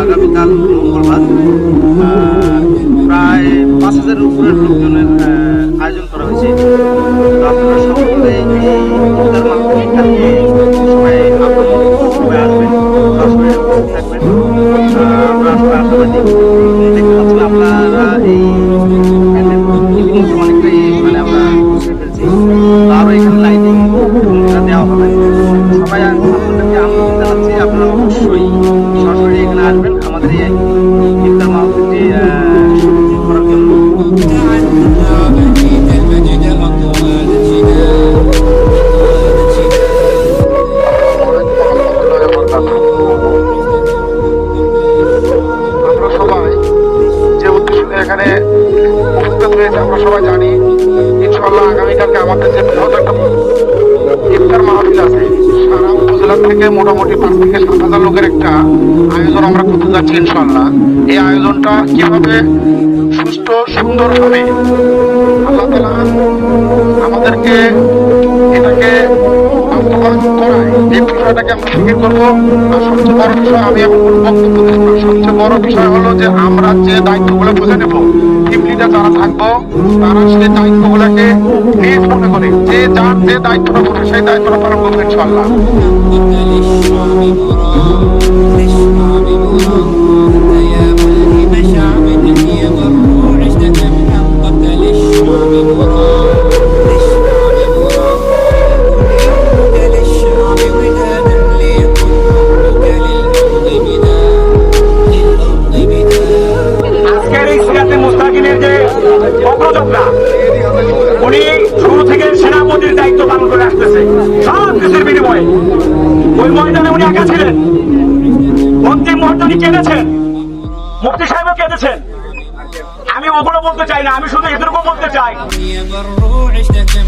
আগামীকাল মঙ্গলবার প্রায় পাঁচ হাজারের উপরের লোকজনের দেখতে পাচ্ছেন এই ইতিমধ্যে অনেকটাই মানে আমরা বুঝে ফেলছি তো এখানে লাইটিং দেওয়া হবে সবাই আপনাদেরকে আমন্ত্রণ জানাচ্ছি আপনারা অবশ্যই সরাসরি এখানে আসবেন আমাদের এই এখানে উপস্থিত হয়েছে আমরা সবাই জানি। ইনশাল্লাহ আগামীকালকে আমাদের যে বৃহৎ একটা ইফতার মাহফিল আছে, সারা উপজেলা থেকে মোটামুটি পাঁচ থেকে সাত হাজার লোকের একটা আয়োজন আমরা করতে যাচ্ছি ইনশাল্লাহ এই আয়োজনটা কীভাবে সুস্থ সুন্দর হবে আল্লাহ তালা বিষয়টাকে আমরা স্বীকার করব। সবচেয়ে বড় বিষয়, আমি এখন বক্তব্য দেবো সবচেয়ে বড় বিষয় হলো যে আমরা যে দায়িত্বগুলো বুঝে নেব টিম যারা থাকব, তারা সেই দায়িত্বগুলোকে নিজ মনে করে। যে যার যে দায়িত্বটা বুঝে সেই দায়িত্বটা পালন করবে ইনশাল্লাহ উনি শুরু থেকে সেনাপতির দায়িত্ব পালন করে আসতেছে সব কিছুর বিনিময়ে ওই ময়দানে উনি একা ছিলেন অন্তিম মুহূর্তে উনি কেঁদেছেন মুক্তি সাহেবও কেঁদেছেন আমি ওগুলো বলতে চাই না আমি শুধু এদেরকেও বলতে চাই يا برو عشت كم